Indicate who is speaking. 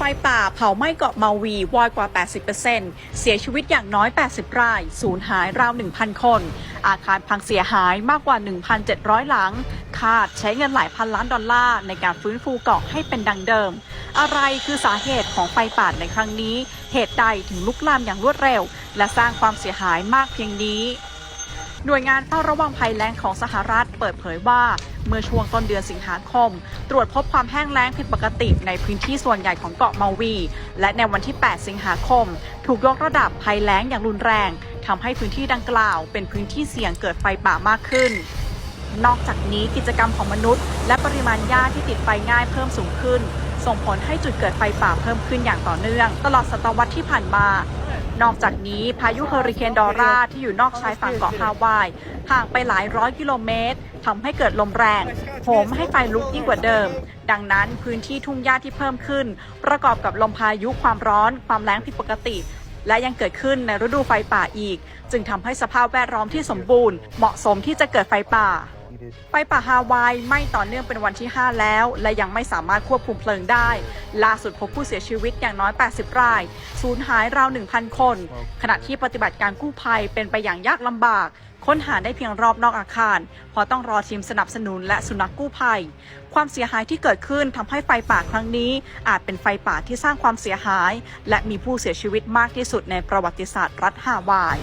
Speaker 1: ไฟป่าเผาไหม้เกาะมาวี วอดกว่า 80%เสียชีวิตอย่างน้อย 80 ราย สูญหายราว 1,000 คน อาคารพังเสียหายมากกว่า 1,700 หลัง คาดใช้เงินหลายพันล้านดอลลาร์ในการฟื้นฟูเกาะให้เป็นดังเดิม อะไรคือสาเหตุของไฟป่าในครั้งนี้ เหตุใดถึงลุกลามอย่างรวดเร็ว และสร้างความเสียหายมากเพียงนี้ หน่วยงานเฝ้าระวังภัยแล้งของสหรัฐเปิดเผยว่า เมื่อช่วงต้นเดือนสิงหาคม ตรวจพบความแห้งแล้งผิดปกติในพื้นที่ส่วนใหญ่ของเกาะมาวี และในวันที่ 8 สิงหาคม ถูกยกระดับภัยแล้งอย่างรุนแรงทำให้พื้นที่ดังกล่าว เป็นพื้นที่เสี่ยงเกิดไฟป่ามากขึ้นนอกจากนี้กิจกรรมของมนุษย์ และปริมาณหญ้าที่ติดไฟง่ายเพิ่มสูงขึ้น ส่งผลให้จุดเกิดไฟป่าเพิ่มขึ้นอย่างต่อเนื่อง ตลอดศตวรรษที่ผ่านมา นอกจากนี้พายุเฮอริเคนดอร่าที่อยู่นอกชายฝั่งเกาะฮาวายห่างไปหลายร้อยกิโลเมตรทำให้เกิดลมแรงโหมให้ไฟลุกยิ่งกว่าเดิม ดังนั้นพื้นที่ทุ่งหญ้าที่เพิ่มขึ้น ประกอบกับลมพายุความร้อน ความแรงผิดปกติ และยังเกิดขึ้นในฤดูไฟป่าอีก จึงทำให้สภาพแวดล้อมที่สมบูรณ์ เหมาะสมที่จะเกิดไฟป่า ไฟป่าฮาวายไหม้ต่อเนื่องเป็นวันที่ 5 แล้ว และยังไม่สามารถควบคุมเพลิงได้ ล่าสุดพบผู้เสียชีวิตอย่างน้อย 80 ราย สูญหายราว 1,000 คน ขณะที่ปฏิบัติการกู้ภัยเป็นไปอย่างยากลำบากค้นหาได้เพียงรอบนอกอาคาร เพราะต้องรอทีมสนับสนุนและสุนัขกู้ภัย ความเสียหายที่เกิดขึ้นทำให้ไฟป่าครั้งนี้ อาจเป็นไฟป่าที่สร้างความเสียหาย และมีผู้เสียชีวิตมากที่สุดในประวัติศาสตร์รัฐฮาวาย